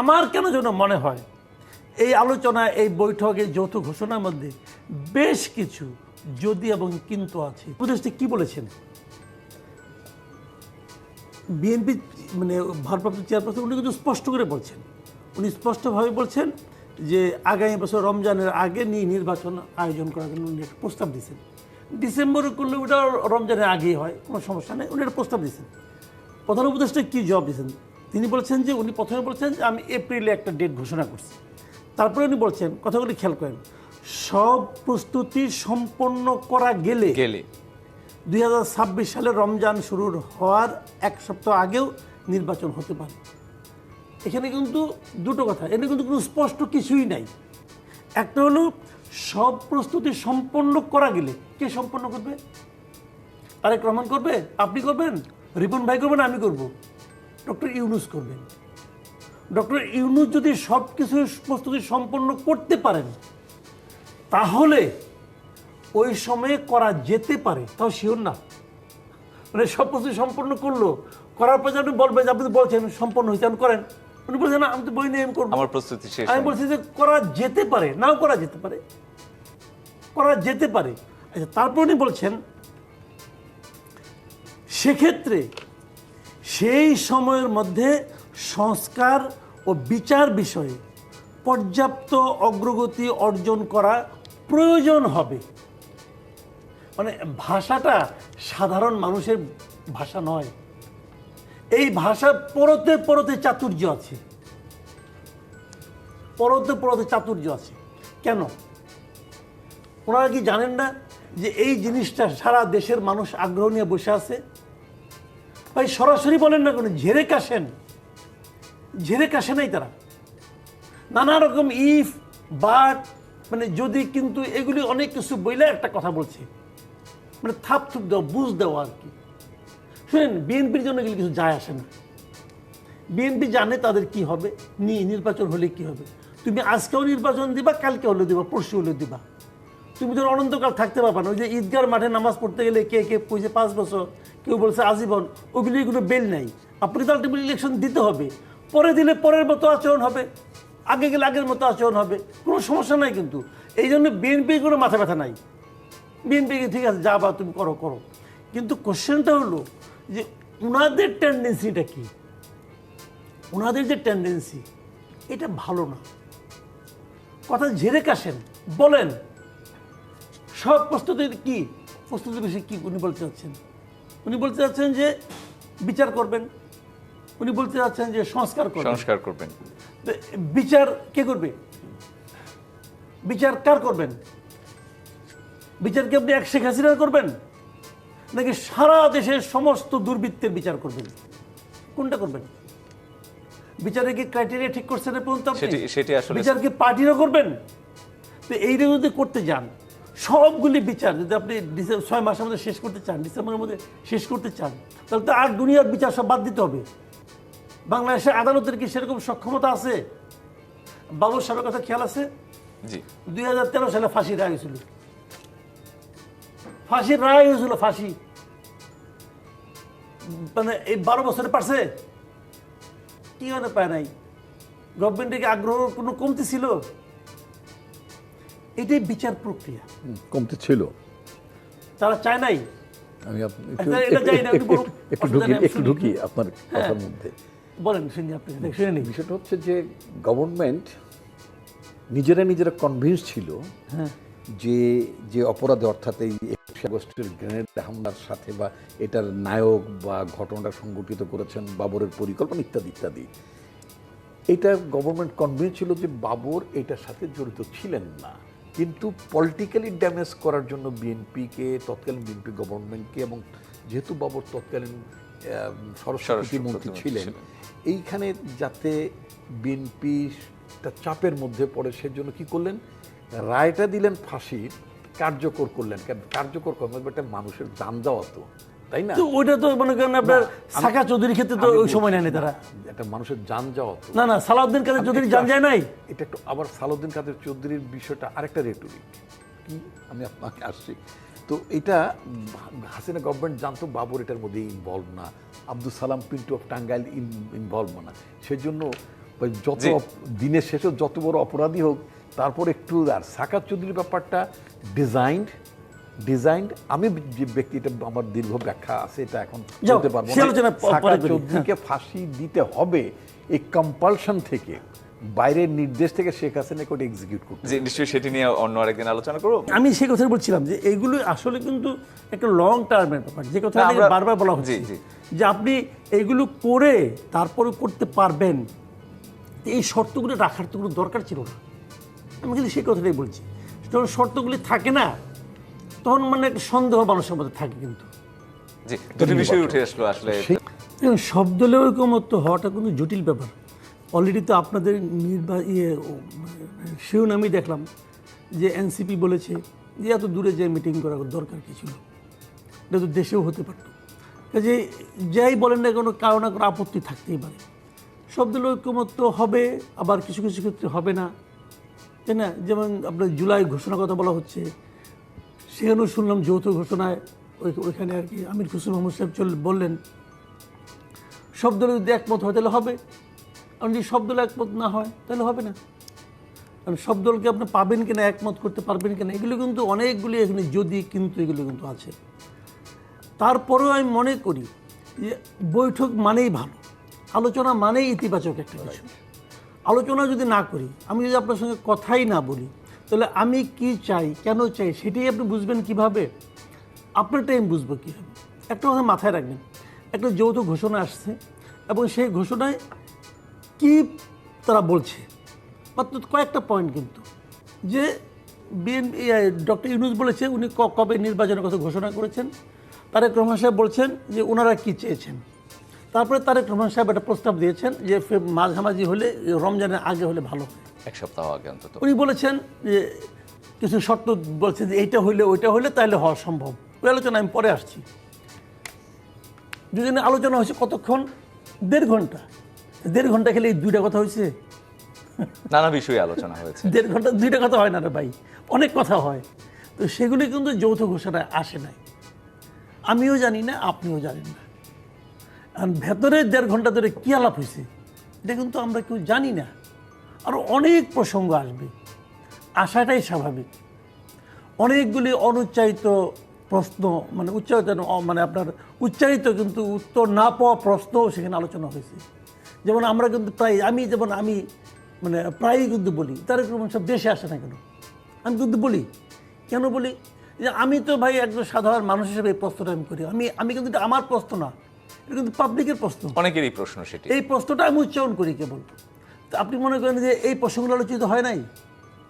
আমার কেন যেন মনে হয়, এই আলোচনা, এই বৈঠকে যৌথ ঘোষণার মধ্যে বেশ কিছু যদি এবং কিন্তু আছে। উপদেশটি কি বলেছেন? বিএনপি মানে ভারপ্রাপ্ত চেয়ারপারসন, উনি কিন্তু স্পষ্ট করে বলছেন। উনি স্পষ্টভাবে বলছেন যে আগামী বছর রমজানের আগে নিয়ে নির্বাচন আয়োজন করার জন্য উনি একটা প্রস্তাব দিয়েছেন। ডিসেম্বরে করলে ওটা রমজানের আগেই হয়, কোনো সমস্যা নেই, উনি একটা প্রস্তাব দিয়েছেন। প্রধান উপদেষ্টা কী জবাব দিয়েছেন? তিনি বলছেন যে উনি প্রথমে বলছেন যে আমি এপ্রিলে একটা ডেট ঘোষণা করছি। তারপরে উনি বলছেন কথাগুলি খেয়াল করেন সব প্রস্তুতি সম্পন্ন করা গেলে গেলে। দুই হাজার ছাব্বিশ সালে রমজান শুরুর হওয়ার এক সপ্তাহ আগেও নির্বাচন হতে পারে। এখানে কিন্তু দুটো কথা এখানে কিন্তু কোনো স্পষ্ট কিছুই নাই। একটা হলো সব প্রস্তুতি সম্পন্ন করা গেলে কে সম্পন্ন করবে? আরেক রহমান করবে? আপনি করবেন? রিপন ভাই করবেন? আমি করব। ডক্টর ইউনুস করবেন। ডক্টর ইউনুস যদি সব কিছু প্রস্তুতি সম্পন্ন করতে পারেন তাহলে ওই সময়ে করা যেতে পারে। তাও শিওর না। মানে সব প্রস্তুতি সম্পন্ন করল করার পর আপনি বলবেন যে আপনি বলছেন সম্পন্ন হয়েছে আপনি করেন। উনি বলছেন না আমি তো বই নিয়ে আমি করব। আমার প্রস্তুতি শেষ আমি বলছি যে করা যেতে পারে নাও করা যেতে পারে। করা যেতে পারে। আচ্ছা তারপর উনি বলছেন সেক্ষেত্রে সেই সময়ের মধ্যে সংস্কার ও বিচার বিষয়ে পর্যাপ্ত অগ্রগতি অর্জন করা প্রয়োজন হবে। মানে ভাষাটা সাধারণ মানুষের ভাষা নয়। এই ভাষা পরতে পরতে চাতুর্য আছে। পরতে পরতে চাতুর্য আছে। কেন? ওনারা কি জানেন না যে এই জিনিসটা সারা দেশের মানুষ আগ্রহ নিয়ে বসে আছে? ভাই, সরাসরি বলেন না কোনো, ঝেড়ে কাশেন। ঝেড়ে কাশে নাই তারা। নানা রকম ইফ বাট মানে যদি, কিন্তু এগুলি অনেক কিছু বইলে একটা কথা বলছে। মানে থাপ থুপ দেওয়া, বুঝ দেওয়া আর কি। শুনেন, বিএনপির জন্য এগুলি কিছু যায় আসে না। বিএনপি জানে তাদের কি হবে নি নির্বাচন হলে কি হবে। তুমি আজকেও নির্বাচন দিবা, কালকে হলে দিবা, পরশু হলে দিবা। তুমি তো অনন্তকাল থাকতে পারবা না। ওই যে ঈদগার মাঠে নামাজ পড়তে গেলে কে কে কইছে পাঁচ বছর কেউ বলছে আজীবন, ওগুলি কোনো বেল নাই। আপনাকে তো আলটিমেট ইলেকশন দিতে হবে। পরে দিলে পরের মতো আচরণ হবে। আগে গেলে আগের মতো আচরণ হবে। কোনো সমস্যা নাই কিন্তু। এই জন্য বিএনপির কোনো মাথা ব্যথা নাই। বিএনপিকে ঠিক আছে, যা বা তুমি করো করো। কিন্তু কোশ্চেনটা হলো যে ওনাদের টেন্ডেন্সিটা কি? ওনাদের যে টেন্ডেন্সি এটা ভালো না। কথা ঝেড়ে কাশেন। বলেন, সব প্রস্তুতি কি? প্রস্তুতি বিষয়ে কি উনি বলতে চাচ্ছেন? উনি বলতে চাচ্ছেন যে বিচার করবেন। উনি বলতে চাচ্ছেন যে সংস্কার করবেন। সংস্কার করবেন। তো বিচার কে করবে? বিচার কার করবেন? বিচার কি আপনি এক শেখ হাসিনার করবেন? নাকি সারা দেশের সমস্ত দুর্বৃত্তের বিচার করবেন? কোনটা করবেন? বিচারে কি ক্রাইটেরিয়া ঠিক করছেন পর্যন্ত আপনি? সেটি- সেটি আসলে- বিচার কি পার্টিরও করবেন? তো এইটা যদি করতে যান সবগুলি বিচার যদি আপনি ছয় মাসের মধ্যে শেষ করতে চান ডিসেম্বরের মধ্যে শেষ করতে চান তাহলে তো আর দুনিয়ার বিচার সব বাদ দিতে হবে। বাংলাদেশের আদালতের কি সেরকম সক্ষমতা আছে? বাবুর সাহেবের কথা খেয়াল আছে? দুই হাজার তেরো সালে ফাঁসির রায় হয়েছিল। ফাঁসির রায় হয়েছিল ফাঁসি। মানে এই বারো বছরে পারছে? কি মানে পায় নাই। গভর্নমেন্টের আগ্রহ কোনো কমতি ছিল? এটাই বিচার প্রক্রিয়া। কমতে ছিল। তারা চায় নাই? আমি একটু- আচ্ছা, ঢুকি একটু ঢুকি আপনার হ্যাঁ। কথার মধ্যে। বলেন শুনি আপনি শুনে নিই বিষয়টা হচ্ছে যে গভর্নমেন্ট নিজেরা নিজেরা কনভিন্স ছিল হ্যাঁ। যে যে অপরাধে অর্থাৎ এই একুশে আগস্টের গ্রেনেড হামলার সাথে বা এটার নায়ক বা ঘটনাটা সংগঠিত করেছেন বাবরের পরিকল্পনা ইত্যাদি ইত্যাদি। এটা গভর্নমেন্ট কনভিন্স ছিল যে বাবর এটার সাথে জড়িত ছিলেন না। কিন্তু পলিটিক্যালি ড্যামেজ করার জন্য বিএনপিকে তৎকালীন বিএনপি গভর্নমেন্টকে এবং যেহেতু বাবর তৎকালীন সরস্বতী প্রতিমন্ত্রী ছিলেন। এইখানে যাতে বিএনপি চাপের মধ্যে পড়ে সেজন্য কি করলেন? রায়টা দিলেন ফাঁসির কার্যকর করলেন। কার্যকর করলেন একটা মানুষের দাম দেওয়া তো তাই না? ওইটা তো মনে করেন আপনার সাকা চৌধুরীর ক্ষেত্রে তো ওই সময় নেয়নি তারা। একটা মানুষের যান যাওয়া না না সালাউদ্দিন কাদের চৌধুরী একটু যায় নাই? এটা একটু আবার সালাউদ্দিন কাদের চৌধুরীর বিষয়টা আরেকটা রেটরিক কি? আমি আপনাকে আসছি। তো এটা হাসিনা গভর্নমেন্ট জানতো বাবর এটার মধ্যে ইনভলভ না। আব্দুল সালাম পিন্টু অফ টাঙ্গাইল ইনভলভ না। সেজন্য যত দিনের শেষে যত বড় অপরাধী হোক তারপর একটু আর সাকাত চৌধুরীর ব্যাপারটা ডিজাইন্ড ডিজাইন্ড আমি যে ব্যক্তিটা আমার দীর্ঘ ব্যাখ্যা আছে এটা এখন বলতে পারব। চৌধুরীকে ফাঁসি দিতে হবে এই কম্পালশন থেকে বাইরের নির্দেশ থেকে শেখ হাসিনাকে ওটা এক্সিকিউট করতে যে নিশ্চয়ই সেটি নিয়ে অন্য আরেকদিন আলোচনা করব। আমি সেই বলছিলাম যে এইগুলো আসলে কিন্তু একটা লং টার্মের ব্যাপার। যে কথা বারবার বলা হচ্ছে। যে আপনি এইগুলো করে তারপরে করতে পারবেন। এই শর্তগুলো রাখার তো কোনো দরকার ছিল না। আমি কিন্তু সেই কথাটাই বলছি। শর্তগুলি থাকে না তখন মানে একটা সন্দেহ মানুষের মধ্যে থাকে কিন্তু। জি দুটি বিষয় উঠে আসলো আসলে সব দলের ঐকমত্য হওয়াটা কিন্তু জটিল ব্যাপার। অলরেডি তো আপনাদের নির্বা ইয়ে শিরোনামই দেখলাম যে এনসিপি বলেছে যে এত দূরে যে মিটিং করার দরকার কি ছিল। এটা তো দেশেও হতে পারতো। কাজে যাই বলেন না কোনো কারও না কোনো আপত্তি থাকতেই পারে। সব দলের ঐক্যমত্য হবে আবার কিছু কিছু ক্ষেত্রে হবে না। তাই না? যেমন আপনার জুলাই ঘোষণার কথা বলা হচ্ছে। সেখানেও শুনলাম যৌথ ঘোষণায় ওই- ওইখানে আর কি আমির খুসরু মোহাম্মদ সাহেব চল বললেন, সব দলে যদি একমত হয় তাহলে হবে। কারণ যদি সব দলে একমত না হয় তাহলে হবে না। কারণ সব দলকে আপনি পাবেন কিনা, একমত করতে পারবেন কিনা, এগুলো কিন্তু অনেকগুলি এখানে যদি কিন্তু এগুলো কিন্তু আছে। তারপরেও আমি মনে করি যে বৈঠক মানেই ভালো, আলোচনা মানেই ইতিবাচক একটা কিছু আলোচনা যদি না করি, আমি যদি আপনার সঙ্গে কথাই না বলি তাহলে আমি কি চাই? কেন চাই? সেটাই আপনি বুঝবেন কীভাবে? আপনার টাইম বুঝব কীভাবে? একটা কথা মাথায় রাখবেন। একটা যৌথ ঘোষণা আসছে এবং সেই ঘোষণায় কি তারা বলছে? মাত্র কয়েকটা পয়েন্ট কিন্তু। যে বিএনপি ডক্টর ইউনুস বলেছে, উনি কবে নির্বাচনের কথা ঘোষণা করেছেন? তারেক রহমান সাহেব বলছেন যে ওনারা কি চেয়েছেন? তারপরে তারেক রহমান সাহেব একটা প্রস্তাব দিয়েছেন যে মাঝামাঝি হলে, রমজানের আগে হলে ভালো হয়। এক সপ্তাহ আগে অন্তত। উনি বলেছেন যে কিছু শর্ত বলছে যে এইটা হইলে ওইটা হইলে তাহলে হওয়া সম্ভব। ওই আলোচনা আমি পরে আসছি। দুজনে আলোচনা হয়েছে কতক্ষণ? দেড় ঘণ্টা। দেড় ঘণ্টা খেলে এই দুইটা কথা হয়েছে? নানা বিষয়ে আলোচনা হয়েছে। দেড় ঘণ্টা দুইটা কথা হয় না রে ভাই। অনেক কথা হয়। তো সেগুলি কিন্তু যৌথ ঘোষণায় আসে নাই। আমিও জানি না আপনিও জানেন না। আর ভেতরে দেড় ঘণ্টা ধরে কী আলাপ হয়েছে এটা কিন্তু আমরা কেউ জানি না। আরও অনেক প্রসঙ্গ আসবে। আসাটাই স্বাভাবিক। অনেকগুলি অনুচ্চারিত প্রশ্ন মানে উচ্চারিত মানে আপনার উচ্চারিত কিন্তু উত্তর না পাওয়া প্রশ্নও সেখানে আলোচনা হয়েছে। যেমন আমরা কিন্তু প্রায় আমি যেমন আমি মানে প্রায়ই কিন্তু বলি তার সব দেশে আসে না কেন? আমি কিন্তু বলি কেন বলি? যে আমি তো ভাই একজন সাধারণ মানুষ হিসেবে এই প্রশ্নটা আমি করি। আমি আমি কিন্তু এটা আমার প্রশ্ন না এটা কিন্তু পাবলিকের প্রশ্ন। অনেকেরই প্রশ্ন সেটি। এই প্রশ্নটা আমি উচ্চারণ করি কেবল। আপনি মনে করেন যে এই প্রসঙ্গ আলোচিত হয় নাই?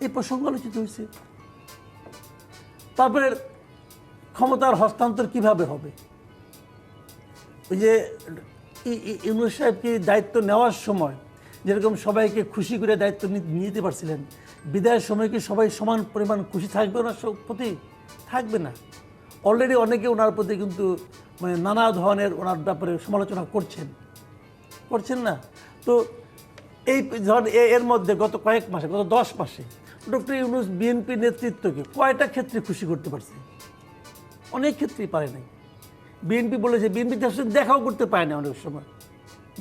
এই প্রসঙ্গ আলোচিত হয়েছে। তারপরে ক্ষমতার হস্তান্তর কীভাবে হবে? ওই যে ইউনুস সাহেবকে দায়িত্ব নেওয়ার সময় যেরকম সবাইকে খুশি করে দায়িত্ব নিতে পারছিলেন, বিদায়ের সময় কি সবাই সমান পরিমাণ খুশি থাকবে ওনার প্রতি? থাকবে না। অলরেডি অনেকে ওনার প্রতি কিন্তু মানে নানা ধরনের ওনার ব্যাপারে সমালোচনা করছেন। করছেন না। তো এই ধর এর মধ্যে গত কয়েক মাসে, গত দশ মাসে ডক্টর ইউনুস বিএনপি নেতৃত্বকে কয়টা ক্ষেত্রে খুশি করতে পারছে? অনেক ক্ষেত্রেই পারে নাই। বিএনপি বলেছে বিএনপি তার সাথে দেখাও করতে পারে না অনেক সময়।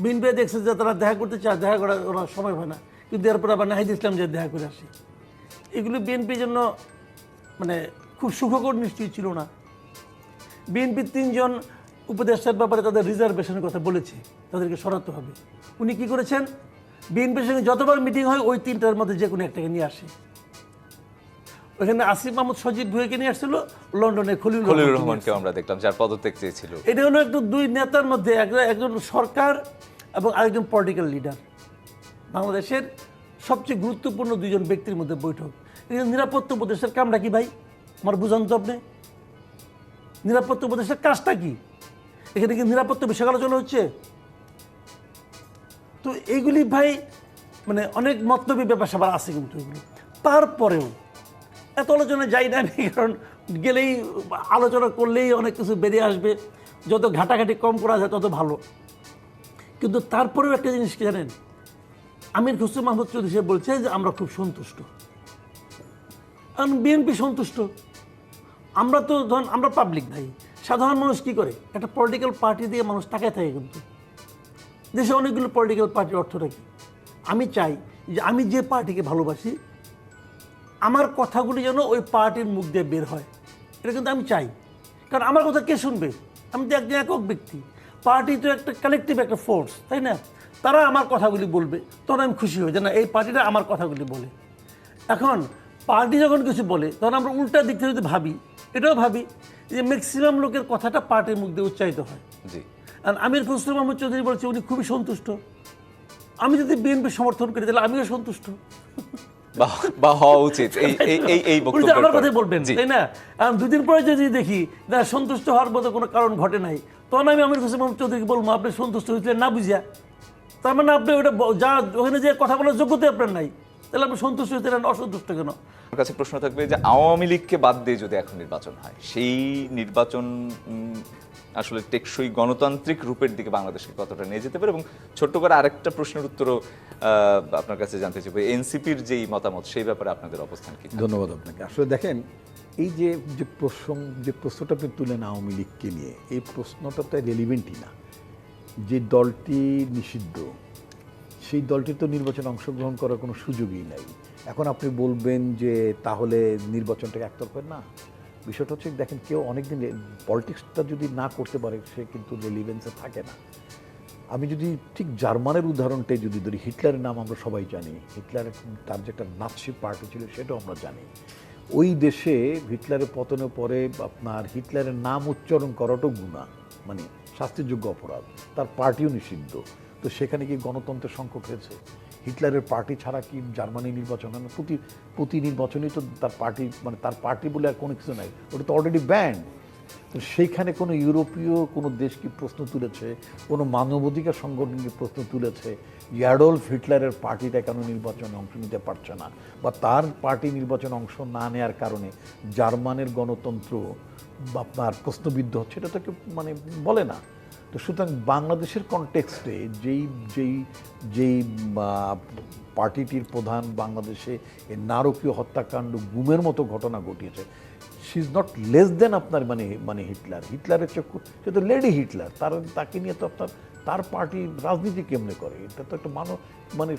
বিএনপি দেখছে যে তারা দেখা করতে চায়, দেখা করার ওনার সময় হয় না। কিন্তু এরপর আবার নাহিদ ইসলাম যে দেখা করে আসে। এগুলো বিএনপির জন্য মানে খুব সুখকর নিশ্চয়ই ছিল না। বিএনপির তিনজন উপদেষ্টার ব্যাপারে তাদের রিজার্ভেশনের কথা বলেছে, তাদেরকে সরাতে হবে। উনি কি করেছেন? বিএনপির সঙ্গে যতবার মিটিং হয় ওই তিনটার মধ্যে যে কোনো একটাকে নিয়ে আসে। ওখানে আসিফ মাহমুদ সজীব ভুয়েকে নিয়ে আসছিল লন্ডনে খলিল খলিলুর রহমানকে আমরা দেখলাম যার পদত্যাগ চেয়েছিল। এটা হলো একটু দুই নেতার মধ্যে একজন- সরকার এবং আরেকজন পলিটিক্যাল লিডার বাংলাদেশের সবচেয়ে গুরুত্বপূর্ণ দুইজন ব্যক্তির মধ্যে বৈঠক। এই যে নিরাপত্তা উপদেশের কামটা কি ভাই? আমার বুঝান তো আপনি। নিরাপত্তা উপদেশের কাজটা কি? এখানে কি নিরাপত্তা বিষয় আলোচনা হচ্ছে? তো এইগুলি ভাই মানে অনেক মতলবী ব্যাপার স্যাপার আছে কিন্তু এগুলো। তারপরেও এত আলোচনা যাই না আমি, কারণ গেলেই আলোচনা করলেই অনেক কিছু বেরিয়ে আসবে। যত ঘাটাঘাটি কম করা যায় তত ভালো। কিন্তু তারপরেও একটা জিনিস কি জানেন? আমির খুসরু মাহমুদ চৌধুরী সাহেব বলছে যে আমরা খুব সন্তুষ্ট। কারণ বিএনপি সন্তুষ্ট। আমরা তো ধরুন, আমরা পাবলিক ভাই সাধারণ মানুষ কি করে? একটা পলিটিক্যাল পার্টি দিয়ে মানুষ টাকায় থাকে কিন্তু। দেশে অনেকগুলো পলিটিক্যাল পার্টির অর্থটা কি? আমি চাই যে আমি যে পার্টিকে ভালোবাসি, আমার কথাগুলি যেন ওই পার্টির মুখ দিয়ে বের হয়। এটা কিন্তু আমি চাই। কারণ আমার কথা কে শুনবে? আমি তো একজন একক ব্যক্তি। পার্টি তো একটা কালেকটিভ একটা ফোর্স তাই না? তারা আমার কথাগুলি বলবে, তখন আমি খুশি হই যে না, এই পার্টিটা আমার কথাগুলি বলে। এখন পার্টি যখন কিছু বলে, তখন আমরা উল্টা দিক থেকে যদি ভাবি, এটাও ভাবি যে ম্যাক্সিমাম লোকের কথাটা পার্টির মুখ দিয়ে উচ্চারিত হয়। আর আমির খসরু মাহমুদ চৌধুরী বলছে উনি খুবই সন্তুষ্ট। আমি যদি বিএনপি সমর্থন করি তাহলে আমিও সন্তুষ্ট। বা হওয়া উচিত। এই এই এই আমার কথাই বলবেন তাই না? দুদিন পরে যদি দেখি না সন্তুষ্ট হওয়ার মতো কোনো কারণ ঘটে নাই। তখন আমি আমির হোসেন মোহাম্মদ চৌধুরীকে বলব আপনি সন্তুষ্ট হয়েছিলেন না বুঝিয়া। তার মানে আপনি ওটা যা ওখানে যে কথা বলার যোগ্যতা আপনার নাই। তাহলে আপনি সন্তুষ্ট হয়েছিলেন অসন্তুষ্ট কেন? আমার কাছে প্রশ্ন থাকবে যে আওয়ামী লীগকে বাদ দিয়ে যদি এখন নির্বাচন হয় সেই নির্বাচন আসলে টেকসই গণতান্ত্রিক রূপের দিকে বাংলাদেশকে কতটা নিয়ে যেতে পারে? এবং ছোট্ট করে আরেকটা প্রশ্নের উত্তরও আপনার কাছে জানতে চাইব। এনসিপির যেই মতামত সেই ব্যাপারে আপনাদের অবস্থান কি? ধন্যবাদ আপনাকে। আসলে দেখেন এই যে যে প্রশ্ন যে প্রশ্নটা আপনি তুলেন আওয়ামী লীগকে নিয়ে এই প্রশ্নটা তো রেলিভেন্টই না। যে দলটি নিষিদ্ধ সেই দলটি তো নির্বাচনে অংশগ্রহণ করার কোনো সুযোগই নাই। এখন আপনি বলবেন যে তাহলে নির্বাচনটাকে একতরফা না। বিষয়টা হচ্ছে, দেখেন, কেউ অনেকদিন পলিটিক্সটা যদি না করতে পারে, সে কিন্তু রেলিভেন্সে থাকে না। আমি যদি ঠিক জার্মানের উদাহরণটাই যদি ধরি, হিটলারের নাম আমরা সবাই জানি। হিটলারের তার যে একটা নাৎসি পার্টি ছিল, সেটাও আমরা জানি। ওই দেশে হিটলারের পতনের পরে আপনার হিটলারের নাম উচ্চারণ করাটাও গুণা মানে শাস্তিযোগ্য অপরাধ। তার পার্টিও নিষিদ্ধ। তো সেখানে কি গণতন্ত্রের সংকট হয়েছে। হিটলারের পার্টি ছাড়া কি জার্মানি নির্বাচন হয় না? প্রতি প্রতি নির্বাচনেই তো তার পার্টি মানে তার পার্টি বলে আর কোনো কিছু নাই। ওটা তো অলরেডি ব্যান্ড তো সেইখানে কোনো ইউরোপীয় কোনো দেশ কি প্রশ্ন তুলেছে? কোনো মানবাধিকার সংগঠন কি প্রশ্ন তুলেছে? যে অ্যাডলফ হিটলারের পার্টিটা কেন নির্বাচনে অংশ নিতে পারছে না? বা তার পার্টি নির্বাচনে অংশ না নেওয়ার কারণে জার্মানের গণতন্ত্র বা আপনার প্রশ্নবিদ্ধ হচ্ছে? এটা তো কেউ মানে বলে না। তো সুতরাং বাংলাদেশের কনটেক্সটে যেই যেই যেই পার্টিটির প্রধান বাংলাদেশে নারকীয় হত্যাকাণ্ড গুমের মতো ঘটনা ঘটিয়েছে she is not less than আপনার মানে মানে হিটলার। হিটলারের চক্ষু, সে তো লেডি হিটলার। তার, তাকে নিয়ে তো আপনার, তার পার্টি রাজনীতি কেমনে করে? এটা তো একটা মানব মানে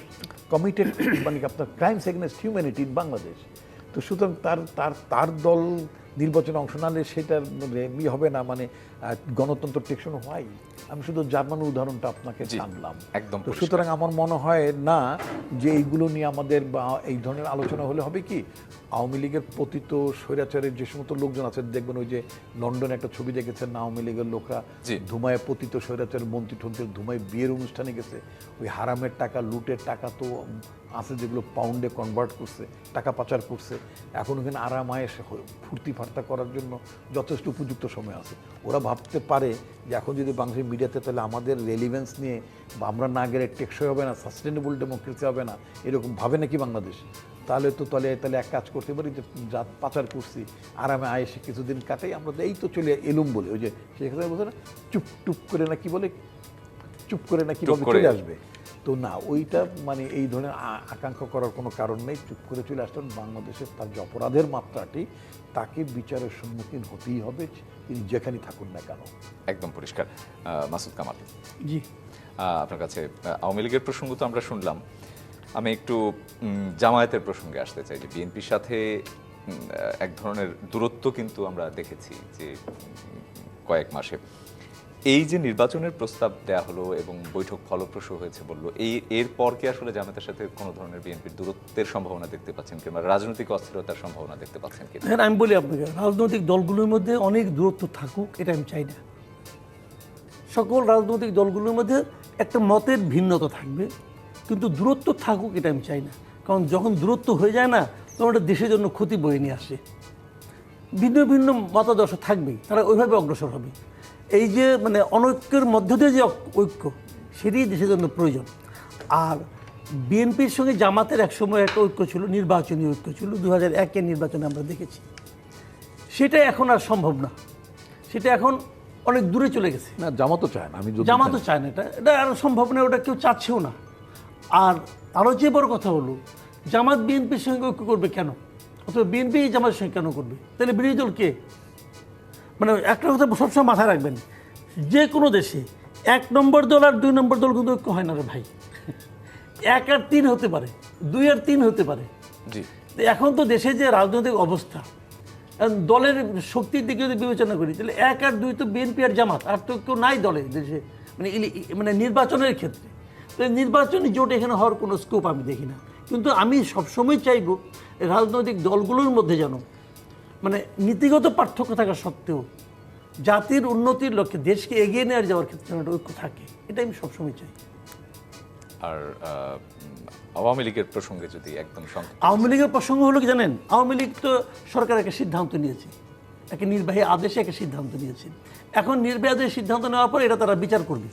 কমিটেড মানে আপনার crimes against humanity in Bangladesh তো সুতরাং তার তার তার দল নির্বাচনে অংশ না নিলে সেটার ই হবে না মানে গণতন্ত্র টেকশন হয় আমি শুধু জার্মানির উদাহরণটা আপনাকে জানলাম। একদম তো সুতরাং আমার মনে হয় না যে এইগুলো নিয়ে আমাদের বা এই ধরনের আলোচনা হলে হবে কি? আওয়ামী লীগের পতিত স্বৈরাচারের যে সমস্ত লোকজন আছে দেখবেন ওই যে লন্ডনে একটা ছবি দেখেছেন না আওয়ামী লীগের লোকরা। ধুমায় পতিত স্বৈরাচারের মন্ত্রী টন্ত্রীর ধুমায় বিয়ের অনুষ্ঠানে গেছে। ওই হারামের টাকা লুটের টাকা তো আছে যেগুলো পাউন্ডে কনভার্ট করছে টাকা পাচার করছে। এখন ওখানে আরাম আয়েসে ফুর্তি ফার্তা করার জন্য যথেষ্ট উপযুক্ত সময় আছে। ওরা ভাবতে পারে যে এখন যদি বাংলাদেশের মিডিয়াতে তাহলে আমাদের রেলিভেন্স নিয়ে বা আমরা না গেলে টেকসই হবে না সাস্টেনেবল ডেমোক্রেসি হবে না এরকম ভাবে নাকি বাংলাদেশ? তাহলে তো তাহলে তাহলে এক কাজ করতে পারি যে জাত পাচার করছি আরামে আয়েসে কিছুদিন কাটাই আমরা এই তো চলে এলুম বলে ওই যে সেখানে বলছে না চুপ টুপ করে না কি বলে চুপ করে না কীভাবে চলে আসবে। তো না ওইটা মানে এই ধরনের আকাঙ্ক্ষা করার কোনো কারণ নেই চুপ করে চলে আসলেন বাংলাদেশের তার যে অপরাধের মাত্রাটি তাকে বিচারের সম্মুখীন হতেই হবে তিনি যেখানেই থাকুন না কেন। একদম পরিষ্কার। আহ, মাসুদ কামাল। জি। আপনার কাছে আওয়ামী লীগের প্রসঙ্গ তো আমরা শুনলাম। আমি একটু জামায়াতের প্রসঙ্গে আসতে চাই যে বিএনপির সাথে এক ধরনের দূরত্ব কিন্তু আমরা দেখেছি যে, কয়েক মাসে। এই যে নির্বাচনের প্রস্তাব দেয়া হলো এবং বৈঠক ফলপ্রসূ হয়েছে বলল, এই এরপর কি আসলে জামায়াতের সাথে কোনো ধরনের বিএনপির দূরত্বের সম্ভাবনা দেখতে পাচ্ছেন কিংবা রাজনৈতিক অস্থিরতার সম্ভাবনা দেখতে পাচ্ছেন কি দেখেন আমি বলি আপনাকে, রাজনৈতিক দলগুলোর মধ্যে অনেক দূরত্ব থাকুক, এটা আমি চাই না। সকল রাজনৈতিক দলগুলোর মধ্যে একটা মতের ভিন্নতা থাকবে। কিন্তু দূরত্ব থাকুক এটা আমি চাই না। কারণ যখন দূরত্ব হয়ে যায় না তখন ওটা দেশের জন্য ক্ষতি বয়ে নিয়ে আসে। ভিন্ন ভিন্ন মতাদর্শ থাকবেই তারা ওইভাবে অগ্রসর হবে। এই যে মানে অনৈক্যের মধ্য দিয়ে যে ঐক্য সেটাই দেশের জন্য প্রয়োজন। আর বিএনপির সঙ্গে জামাতের একসময় একটা ঐক্য ছিল নির্বাচনী ঐক্য ছিল দু হাজার একের নির্বাচনে আমরা দেখেছি। সেটা এখন আর সম্ভব না। সেটা এখন অনেক দূরে চলে গেছে। না জামাতও চায় না আমি জামাতও চায় না এটা এটা আর সম্ভব না ওটা কেউ চাচ্ছেও না। আর আরও যে বড় কথা হলো জামাত বিএনপির সঙ্গে ঐক্য করবে কেন? অথবা বিএনপি জামাতের সঙ্গে কেন করবে? তাহলে বিরোধী দল কে? মানে একটা কথা সবসময় মাথায় রাখবেন যে কোনো দেশে এক নম্বর দল আর দুই নম্বর দল কিন্তু ঐক্য হয় না রে ভাই। এক আর তিন হতে পারে দুই আর তিন হতে পারে। এখন তো দেশে যে রাজনৈতিক অবস্থা এখন দলের শক্তির দিকে যদি বিবেচনা করি তাহলে এক আর দুই তো বিএনপি আর জামাত আর তো কেউ নাই দলে দেশে। মানে মানে নির্বাচনের ক্ষেত্রে। নির্বাচনী জোট এখানে হওয়ার কোনো স্কোপ আমি দেখি না। কিন্তু আমি সবসময় চাইব রাজনৈতিক দলগুলোর মধ্যে যেন মানে নীতিগত পার্থক্য থাকা সত্ত্বেও জাতির উন্নতির লক্ষ্যে দেশকে এগিয়ে নিয়ে যাওয়ার ক্ষেত্রে যেন একটা ঐক্য থাকে এটা আমি সবসময় চাই। আর আওয়ামী লীগের প্রসঙ্গে যদি একদম আওয়ামী লীগের প্রসঙ্গ হলো কি জানেন? আওয়ামী লীগ তো সরকার একটা সিদ্ধান্ত নিয়েছে একটা নির্বাহী আদেশে একটা সিদ্ধান্ত নিয়েছে। এখন নির্বাহী আদেশে সিদ্ধান্ত নেওয়ার পর এটা তারা বিচার করবে।